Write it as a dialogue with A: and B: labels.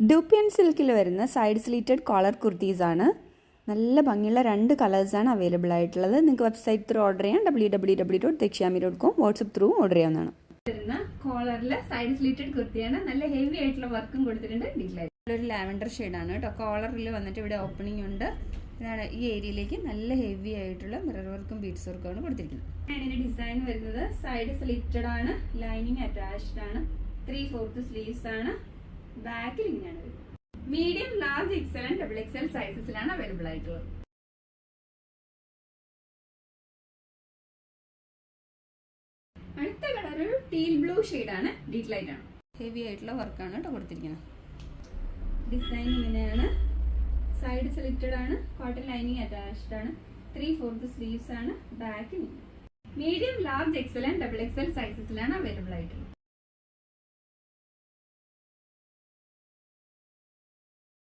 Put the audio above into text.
A: ഡൂപ്പിയൻ സിൽക്കിൽ വരുന്ന side സ്ലീറ്റഡ് collar kurtis ആണ്. നല്ല ഭംഗിയുള്ള രണ്ട് കളേഴ്സാണ് അവൈലബിൾ ആയിട്ടുള്ളത്. നിങ്ങൾക്ക് വെബ്സൈറ്റ് ത്രൂ ഓർഡർ ചെയ്യാം. W W W dot Dakshyami dot com WhatsApp through order ചെയ്യാവുന്നതാണ്.
B: വരുന്ന കോളറിൽ സൈഡ് സ്ലീറ്റഡ് കുർത്തിയാണ്. നല്ല ഹെവി ആയിട്ടുള്ള വർക്കും കൊടുത്തിട്ടുണ്ട്. ഡിസൈൻ
A: ഒരു ലാവൻഡർ ഷെയ്ഡാണ് കേട്ടോ. കോളറിൽ വന്നിട്ട് ഇവിടെ ഓപ്പണിംഗ് ഉണ്ട്. ഇതാണ് ഈ ഏരിയയിലേക്ക് നല്ല ഹെവി ആയിട്ടുള്ള മിറർ വർക്കും ബീഡ്സ് വർക്കും ആണ് കൊടുത്തിരിക്കുന്നത്.
B: ഇതിന്റെ ഡിസൈൻ വരുന്നത്. സൈഡ് സ്ലിറ്റഡ് ആണ്. ലൈനിങ് അറ്റാച്ച്ഡ് ആണ്. ത്രീ ഫോർത്ത് സ്ലീവ്സ് ആണ്. ബാക്കിൽ ഇങ്ങനെയാണ് വരുന്നത്. Medium large XL and double XL സൈസസിലാണ് available ആയിട്ടുള്ളത്. അടുത്ത കളർ ഒരു ടീൽ ബ്ലൂ ആണ് ഡീറ്റ് ലൈറ്റ് ആണ്.
A: ഹെവി ആയിട്ടുള്ള വർക്കാണ് കേട്ടോ കൊടുത്തിരിക്കുന്നത്.
B: ഡിസൈൻ ഇങ്ങനെയാണ്. സൈഡ് സെലക്റ്റഡ് ആണ് കോട്ടൺ ലൈനിങ് അറ്റാച്ച്ഡ് ആണ്. ത്രീ ഫോർത്ത് സ്ലീവ്സ് ആണ് back medium large XL and double XL സൈസസിലാണ് available ആയിട്ടുള്ളത്.